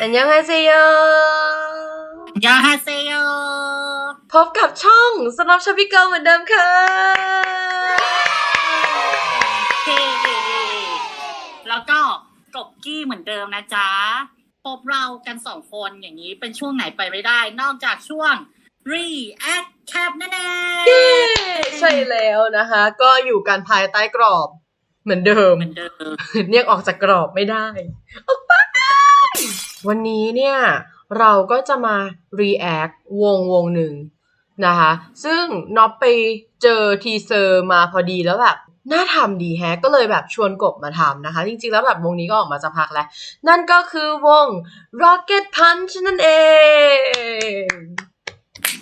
อันยังไงเซโยยาฮาเซโยพบกับช่องสำหรับชาพิเกิลเหมือนเดิมค่ะเฮ้แล้วก็กบกี้เหมือนเดิมนะจ๊ะ พบเรากันสองคนอย่างนี้เป็นช่วงไหนไปไม่ได้ นอกจากช่วง React Cap นั่นเองใช่แล้วนะคะ ก็อยู่กันภายใต้กรอบเหมือนเดิม เหมือนเดิม เนี่ยออกจากกรอบไม่ได้ ออกไป วันนี้เนี่ยเราก็จะมา react วงวงหนึ่งนะคะ ซึ่งน็อปไปเจอทีเซอร์มาพอดีแล้วแบบน่าทำดีแฮะก็เลยแบบชวนกบมาทำนะคะ จริงๆแล้วแบบวงนี้ก็ออกมาจะพักแล้ว นั่นก็คือวง Rocket Punch นั่นเอง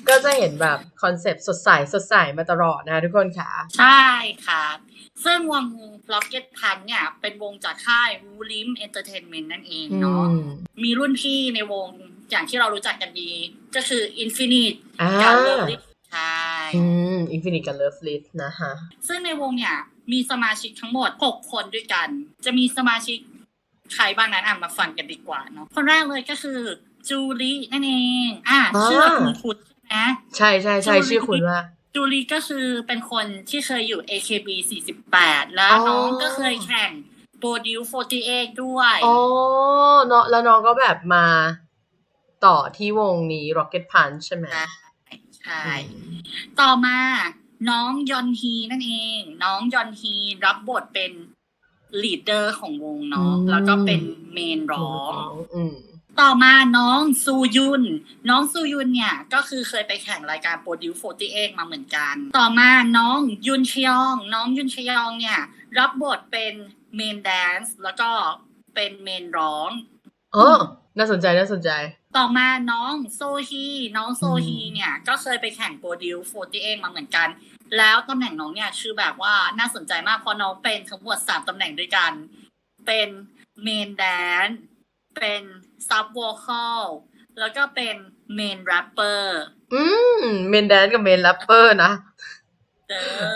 ก็จะเห็นแบบคอนเซปต์สดใสสดใสมาตลอดนะคะทุกคนค่ะ ใช่ค่ะ ซึ่งวง Rocket Punch เนี่ย เป็นวงจากค่าย w o l i m Entertainment นั่นเองอืเนาะมมีรุ่นพี่ในวงอย่างที่เรารู้จักกันดี ก็คือ Infinite อ่าการเลิฟลิใช่อืม Infinite กับ Love List นะคะซึ่งในวงเนี่ย มีสมาชิกทั้งหมด 6 คนด้วยกัน จะมีสมาชิกใครบ้างนั้นอะมาฟังกันดีกว่าเนาะคนแรกเลยก็คือจูลี่นั่นเอง อะอ่าชื่อคุณคุณ ใช่ไหมใช่ใช่ใช่จูลี่ชื่อคุณว่าจูลี่ก็คือเป็นคนที่เคยอยู่ AKB 48 แล้วอ๋อน้องก็เคยแข่งโปรดิว48 ด้วยอ๋อเนาะแล้วน้องก็แบบมาต่อที่วงนี้ Rocket Punch ใช่ไหมใช่ใช่ต่อมาน้องยอนฮีนั่นเอง น้องยอนฮีรับบทเป็นลีดเดอร์ของวงเนาะแล้วก็เป็นเมนร้องอืม ต่อมาน้องซูยุน น้องซูยุนเนี่ย ก็คือเคยไปแข่งรายการโปรดิว48มาเหมือนกัน ต่อมาน้องยุนชยอง น้องยุนชยองเนี่ย รับบทเป็นเมนแดนซ์แล้วก็เป็นเมนร้องอ๋อน่าสนใจน่าสนใจ ต่อมาน้องโซฮีน้องโซฮีอืมเนี่ยก็เคยไปแข่งโปรดิว48มาเหมือนกัน แล้วตำแหน่งน้องเนี่ยชื่อแบบว่าน่าสนใจมากเพราะน้องเป็นทั้งหมดสามตำแหน่งด้วยกัน เป็นเมนแดน เป็นซับวอลคอลแล้วก็เป็นเมนแรปเปอร์อืมเมนแดนกับเมนแรปเปอร์นะ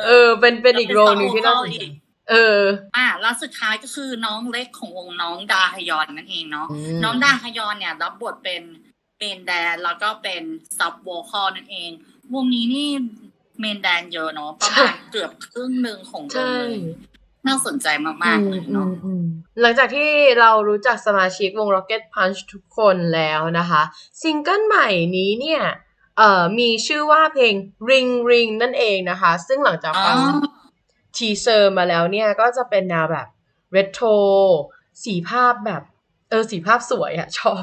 เออ เป็นเป็นอีกโรลหนึ่งที่น่าสนใจเออ อะแล้วสุดท้ายก็คือน้องเล็กของวงน้องดาฮยอนนั่นเองเนาะอืมน้องดาฮยอนเนี่ย รับบทเป็นเมนแดนแล้วก็เป็นซับวอลคอลนั่นเอง วงนี้นี่เมนแดนเยอะเนาะประมาณเกือบครึ่งหนึ่งของวงใช่เลยน่าสนใจมากๆเลยเนาะอืมอืม หลังจากที่เรารู้จักสมาชิกวง Rocket Punch ทุกคนแล้วนะคะ ซิงเกิลใหม่นี้เนี่ยเอ่อมีชื่อว่าเพลง Ring Ring นั่นเองนะคะ ซึ่งหลังจากฟังอ๋อทีเซอร์มาแล้วเนี่ย ก็จะเป็นแนวแบบเรโทรสีภาพแบบ เออสีภาพสวยอะชอบ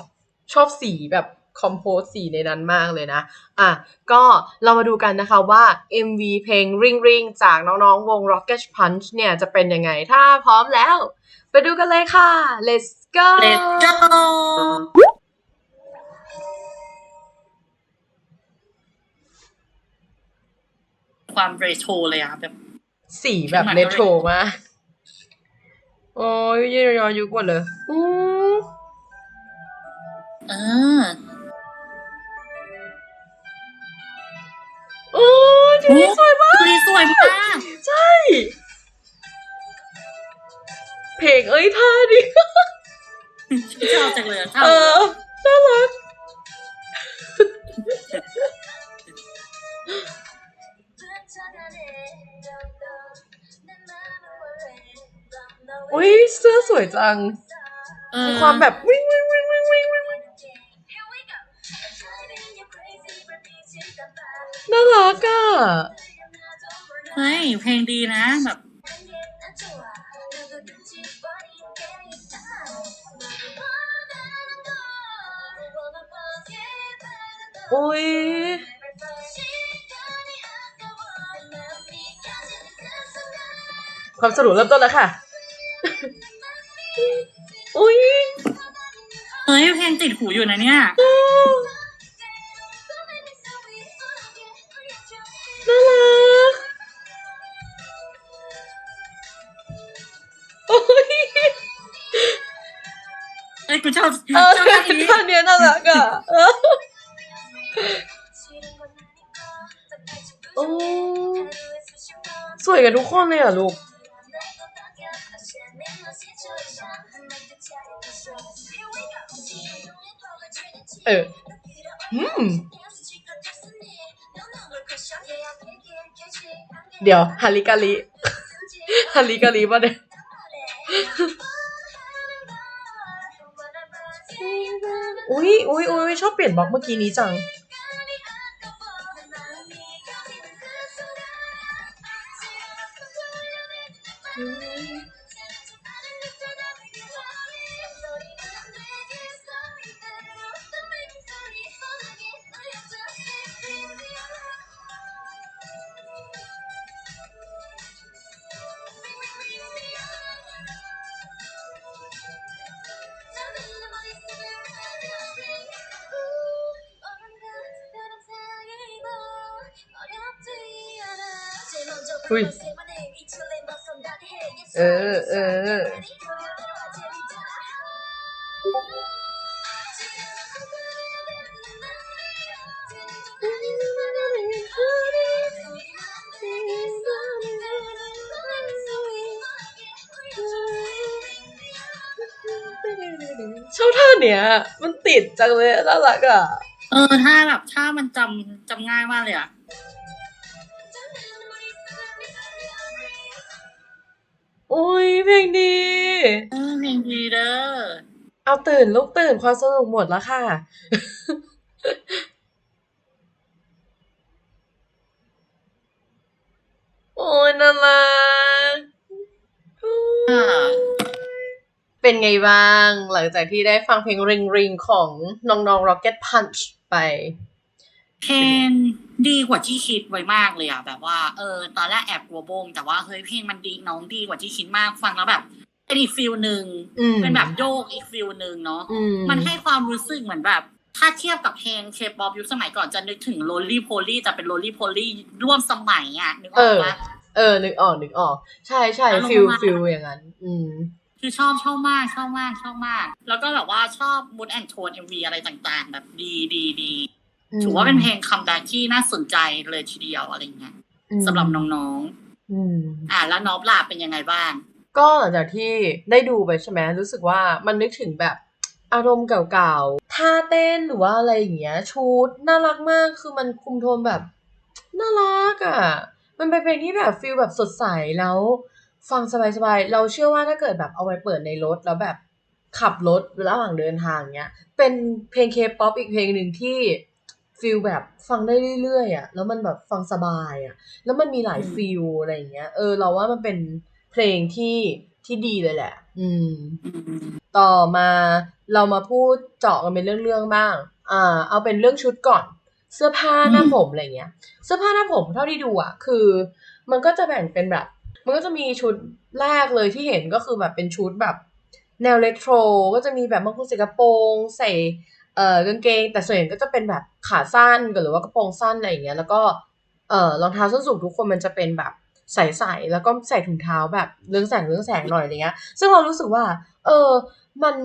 ชอบสีแบบ คอมโพสสีในนั้นมากเลยนะ อะ ก็เรามาดูกันนะคะว่า MV เพลง Ring Ring จากน้องๆ วง Rocket Punch เนี่ยจะเป็นยังไง ถ้าพร้อมแล้ว ไปดูกันเลยค่ะ let's go Let's go ความเรโทรเลยอะแบบ สีแบบเรโทรมาก โอ้ยยืนยอยุกหมดเลยอู้เออโอ้ยทีนี้สวยมากดูดีสวยมากใช่ เพลงเอ้ยท่าดิชอบจังเลยอะชอบเออน่ารักอุ้ยเสื้อสวยจังเออมีความแบบวิ่ง กอะเฮ้ยเพลงดีนะแบบอุ้ยความสรุปเริ่มต้นแล้วค่ะ อุ้ยเฮ้ยเพลงติดหูอยู่นะเนี่ย เอ้ยกูชอถ่ายเนี้ยน่ารักอะเอโอ้สวยกันทุกคนเลยอะลูก เออ อืม เดี๋ยวฮาริกาลิฮาริกาลิป่ะเนี่ย อุ้ยอุ้ยอุ้ยชอบเปลี่ยนบล็อกเมื่อกี้นี้จัง อุ้ย เออ เออ ชอบท่าเนี้ย มันติดจังเลยน่ารักอะ เออ ถ้าแบบถ้ามันจำจำง่ายมากเลยอะ อ้ยเพลงดีเออเพลงดีเด้อเอาตื่นลูกตื่นความสนุกหมดแล้วค่ะ โอ้ยน่ารักอ่าเป็นไงบ้าง หลังจากที่ได้ฟังเพลงริงริงของน้องๆ Rocket Punch ไป เพลงดีกว่าที่คิดไว้มากเลยอะแบบว่าเออตอนแรกแอบกลัวโบง แต่ว่าเฮ้ยเพลงมันดีน้องดีกว่าที่คิดมากฟังแล้วแบบเป็นอีกฟิลหนึ่งอืมเป็นแบบโยกอีกฟิลหนึ่งเนาะอืมมันให้ความรู้สึกเหมือนแบบ ถ้าเทียบกับเพลงเคป๊อปยุคสมัยก่อนจะนึกถึงโรลลี่โพลี่แต่เป็นโรลลี่โพลี่ร่วมสมัยอะนึกอเออกอปะเออนึกออกนึกออก ใช่ใช่อารมณ์ฟิลประมาณฟิลอย่างนั้น อืมคือชอบชอบมากชอบมากชอบมาก แล้วก็แบบว่าชอบมูดแอนโทนเอ็มวีอะไรต่างๆ แบบดีดีดีอืม ถือว่าเป็นเพลงคัมแบ็กที่น่าสนใจเลยทีเดียวอะไรเงี้ยอืมสำหรับน้องอืมๆอะแล้วน้องลาเป็นยังไงบ้าง ก็หลังจากที่ได้ดูไปใช่ไหมรู้สึกว่ามันนึกถึงแบบอารมณ์เก่าๆ ท่าเต้นหรือว่าอะไรอย่างเงี้ยชุดน่ารักมากคือมันคุมโทนแบบน่ารักอะ มันเป็นเพลงที่แบบฟีลแบบสดใสแล้ว ฟังสบายๆ เราเชื่อว่าถ้าเกิดแบบเอาไปเปิดในรถแล้วแบบขับรถระหว่างเดินทางเงี้ย เป็นเพลงเคป๊อปอีกเพลงหนึ่งที่ ฟีลแบบฟังได้เรื่อยๆอะแล้วมันแบบฟังสบายอะ แล้วมันมีหลายอืมฟีลอะไรอย่างเงี้ย เออ เราว่ามันเป็นเพลงที่ที่ดีเลยแหละอืมอืม ต่อมาเรามาพูดเจาะกันเป็นเรื่องๆบ้าง อ่า เอาเป็นเรื่องชุดก่อน เสื้อผ้าหน้าผมอะไรเงี้ย เสื้อผ้าหน้าผมเท่าที่ดูอะ คือ มันก็จะแบ่งเป็นแบบ มันก็จะมีชุดแรกเลยที่เห็นก็คือแบบเป็นชุดแบบ แนวเรโทรก็จะมีแบบบางคนใส่กระโปรงใส่ เอ่อกางเกงแต่ส่วนใหญ่ก็จะเป็นแบบขาสั้นหรือว่ากระโปรงสั้นอะไรอย่างเงี้ยแล้วก็เอ่อรองเท้าส้นสูงทุกคนมันจะเป็นแบบใส่ๆแล้วก็ใส่ถุงเท้าแบบเรืองแสงเรืองแสงหน่อยอะไรเงี้ย ซึ่งเรารู้สึกว่า เออมัน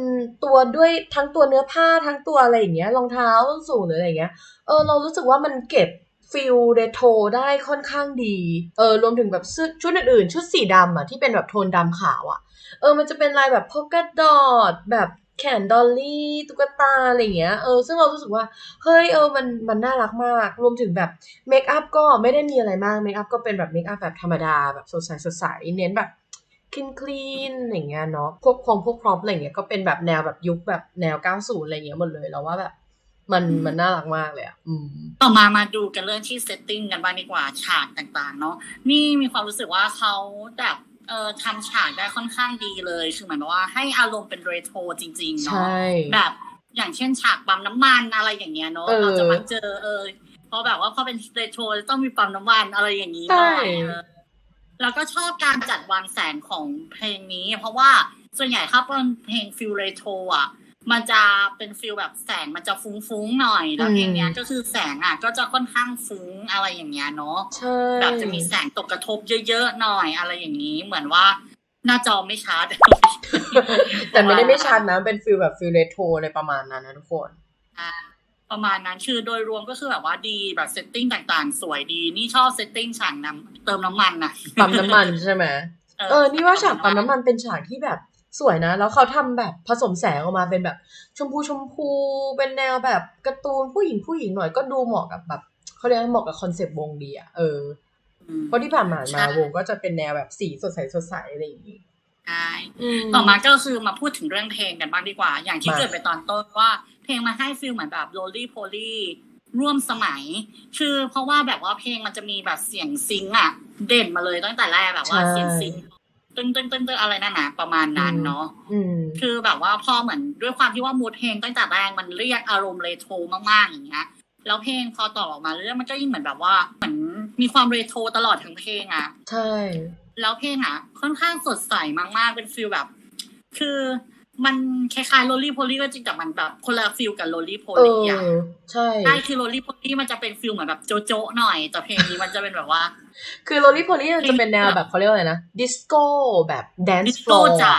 ตัวด้วยทั้งตัวเนื้อผ้าทั้งตัวอะไรอย่างเงี้ยรองเท้าส้นสูงหรืออะไรเงี้ยเออเรารู้สึกว่ามันเก็บฟิลเรโทรได้ค่อนข้างดีเออรวมถึงแบบชุดอื่นๆ ชุดสีดำอะที่เป็นแบบโทนดำขาวอะเออมันจะเป็นลายแบบพ o ก k ดอ t แบบ แขนดอลลี่ตุ๊กตาอะไรอย่างเงี้ยเออซึ่งเรารู้สึกว่าเฮ้ยเออมันมันน่ารักมาก รวมถึงแบบเมคอัพก็ไม่ได้มีอะไรมากเมคอัพก็เป็นแบบเมคอัพแบบธรรมดาแบบสดใสสดใสเน้นแบบคลีนคลีนอย่างเงี้ยเนาะพวกคงพวกพร็อพอะไรอย่างเงี้ยก็เป็นแบบแนวแบบยุคแบบแนว 90 อะไรอย่างเงี้ยหมดเลยเราว่าแบบมันมันน่ารักมากเลยอะอืมต่อมามาดูกันเรื่องที่เซตติ้งกันบ้างดีกว่าฉากต่างๆ เนาะนี่มีความรู้สึกว่าเขาแบบ เอ่อทำฉากได้ค่อนข้างดีเลยคือเหมือนว่าให้อารมณ์เป็นเรโทรจริงๆใชเนาะ่แบบอย่างเช่นฉากปั๊มน้ำมันอะไรอย่างเงี้ยเนาะเออเราจะมาเจอเออเพราะแบบว่าพอเป็นเรโทรจะต้องมีปั๊มน้ำมันอะไรอย่างนี้หใช่น่อยเออแล้วก็ชอบการจัดวางแสงของเพลงนี้ เพราะว่าส่วนใหญ่ถ้าเป็นเพลงฟิลเรโทรอะ มันจะเป็นฟิลแบบแสงมันจะฟุ้งๆหน่อย แล้วเพลงเนี้ยก็คือแสงอะ ก็จะค่อนข้างฟุ้งอะไรอย่างเงี้ยเนาะใช่แบบจะมีแสงตกกระทบเยอะๆหน่อยอะไรอย่างนี้ เหมือนว่าหน้าจอไม่ชัดแต่ไม่ได้ไม่ชัดนะ เป็นฟิลแบบฟิลเรโทรอะไรประมาณนั้นนะทุกคนประมาณนั้นคือโดยรวมก็คือแบบว่าดีแบบเซตติ้งต่างๆ สวยดีนี่ชอบเซตติ้งฉากน้ำเติมน้ำมันนะปั๊มน้ำมันใช่ไหมเออนี่ว่าฉากปั๊มน้ำมันเป็นฉากที่แบบ สวยนะ แล้วเขาทำแบบผสมแสงออกมาเป็นแบบ ชมพูชมพูเป็นแนวแบบการ์ตูนผู้หญิงผู้หญิงหน่อยก็ดูเหมาะกับแบบเขาเรียกว่าเหมาะกับคอนเซปต์วงดีอะเอออืมเพราะที่ผ่านมาใช่มาวงก็จะเป็นแนวแบบสีสดใสสดใสอะไรอย่างงี้ใช่มต่อมาก็คือมาพูดถึงเรื่องเพลงกันบ้างดีกว่า อย่างที่มาเกริดไปตอนต้นว่าเพลงมาให้ฟิลเหมือนแบบโรลลี่โพลี่ร่วมสมัย คือเพราะว่าแบบว่าเพลงมันจะมีแบบเสียงซิงค์อะเด่นมาเลยตั้งแต่แรกแบบว่าเสียงซิงค์ ตึ้งตึ้งตึ้งตึ้งอะไรนั่นนะประมาณนั้นเนาะอืมคือแบบว่าพอเหมือนด้วยความที่ว่ามูดเพลงตั้งแต่แรกมันเรียกอารมณ์เรโทรมากๆอย่างเงี้ยแล้วเพลงพอต่อออกมาเรื่อยมันก็ยิ่งเหมือนแบบว่าเหมือนมีความเรโทรตลอดทั้งเพลงอะใช่แล้วเพลงอะค่อนข้างสดใสมากๆเป็นฟิลแบบ คือ มันคล้ายๆโรลลี่โพลี่ก็จริงแต่มันแบบคนละฟิลกับโรลลี่โพเอลี่อะอใช่ใช่คือโรลลี่โพลี่มันจะเป็นฟิลเหมือนแบบโจโจะหน่อยแต่เพลงนี้มันจะเป็นแบบว่า คือโรลลี่โพลี่จะเป็นแนวแบบเขาเรียกว่าอะไรนะดิสโก้แบบแดนดิสซ์ฟโก้ลอร์จ๋า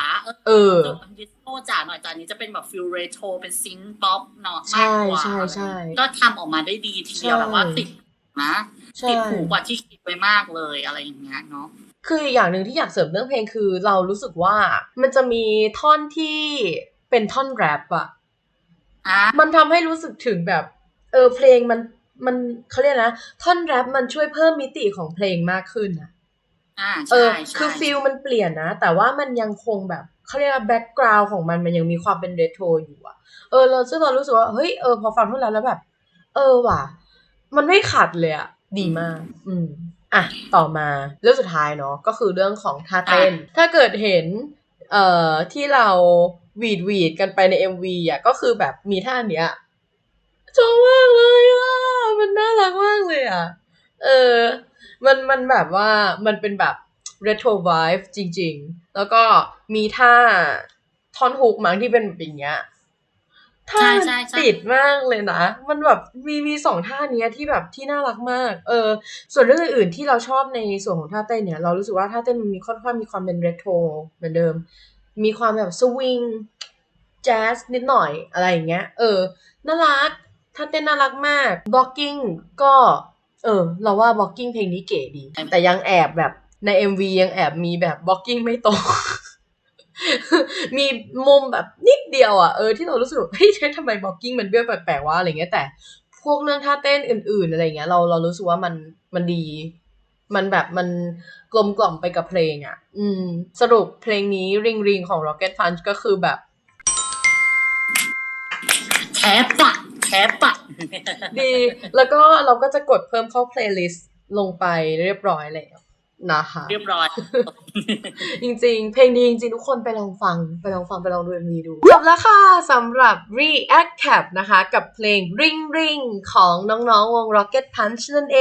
เออดิสโก้จ๋าหน่อยแต่อันนี้จะเป็นแบบฟิลเรโทรเป็นซิงป๊อปเนาะใช่มากกว่าใช่ใช่ก็ทำออกมาได้ดีทีเดียวใช่แบบว่าติดนะใช่ติดหูกว่าที่คิดไปมากเลยอะไรอย่างเงี้ยเนาะ คืออย่างหนึ่งที่อยากเสริมเรื่องเพลงคือ เรารู้สึกว่ามันจะมีท่อนที่เป็นท่อนแรปอะอะมันทำให้รู้สึกถึงแบบ เออเพลงมันมันเขาเรียกนะ ท่อนแรปมันช่วยเพิ่มมิติของเพลงมากขึ้นอะอ่าเอใช่อใช่คือฟิลมันเปลี่ยนนะ แต่ว่ามันยังคงแบบเขาเรียกว่าแบ็กกราวของมันมันยังมีความเป็นเรโทรอยู่อะเออเราซึ่งเรารู้สึกว่าเฮ้ยเออพอฟังเท่านั้นแล้วแบบ เออว่ะ มันไม่ขัดเลยอะดีมาก อืม อะต่อมาเรื่องสุดท้ายเนาะก็คือเรื่องของท่าเต้น ถ้าเกิดเห็นเอ่อที่เราหวีดหวีดกันไปใน MV อะก็คือแบบมีท่าเนี้ยชอบมากเลยอะมันน่ารักมากเลยอะเออ มันมันแบบว่ามันเป็นแบบ retro vibe จริง ๆ แล้วก็มีท่าท่อนฮุกมั้งที่เป็นแบบอย่างเงี้ย ท่าใช่มันใช่ใช่ติดมากเลยนะ มันแบบมีมีสองท่าเนี้ยที่แบบที่น่ารักมาก เออ ส่วนเรื่องอื่นๆที่เราชอบในส่วนของท่าเต้นเนี่ย เรารู้สึกว่าท่าเต้นมันมีค่อนข้างมีความเป็นเรโทรเหมือนเดิม มีความแบบสวิงแจ๊สนิดหน่อยอะไรอย่างเงี้ย เออ น่ารัก ท่าเต้นน่ารักมาก บล็อกกิ้งก็ เออ เราว่าบล็อกกิ้งเพลงนี้เก๋ดี แต่ยังแอบแบบใน MV ยังแอบมีแบบบล็อกกิ้งไม่ตรง มีมุมแบบนิดเดียวอะเออที่เรารู้สึกว่าเฮ้ยทำไมบล็อกกิ้งมันเบี้ยวแปลกๆวะอะไรเงี้ยแต่พวกเรื่องท่าเต้นอื่น ๆอะไรเงี้ยเราเรารู้สึกว่ามันมันดี มันแบบมันกลมกล่อมไปกับเพลงอะ อืม สรุปเพลงนี้ริงริงของ Rocket Punch ก็คือแบบแคปปะแคปปะดี แล้วก็เราก็จะกดเพิ่มเข้า playlist ลงไปเรียบร้อยแล้ว นะคะเรียบร้อย จริงๆ เพลงดีจริงๆ ทุกคนไปลองฟัง ไปลองฟัง ไปลองดู MV ดูจบแล้วค่ะสำหรับ React Cap นะคะ กับเพลง Ring Ring ของน้องๆ วง Rocket Punch นั่นเอ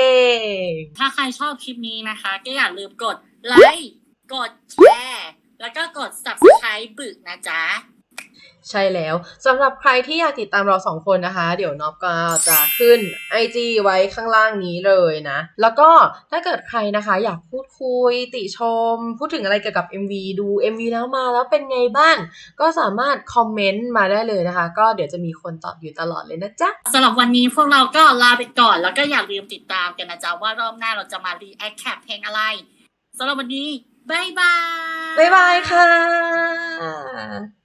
ง ถ้าใครชอบคลิปนี้นะคะ ก็อย่าลืมกดไลค์ กดแชร์ แล้วก็กด subscribe บึกนะจ๊ะ ใช่แล้วสำหรับใครที่อยากติดตามเราสองคนนะคะ เดี๋ยวน็อปก็จะขึ้น IG ไว้ข้างล่างนี้เลยนะ แล้วก็ถ้าเกิดใครนะคะ อยากพูดคุยติชม พูดถึงอะไรเกี่ยวกับ MV ดู MV แล้วมาแล้วเป็นไงบ้าง ก็สามารถคอมเมนต์มาได้เลยนะคะ ก็เดี๋ยวจะมีคนตอบอยู่ตลอดเลยนะจ๊ะสำหรับวันนี้พวกเราก็ลาไปก่อน แล้วก็อย่าลืมติดตามกันนะจ๊ะว่ารอบหน้าเราจะมา react cap เพลงอะไรสำหรับวันนี้บ๊ายบายบ๊ายบายค่ะ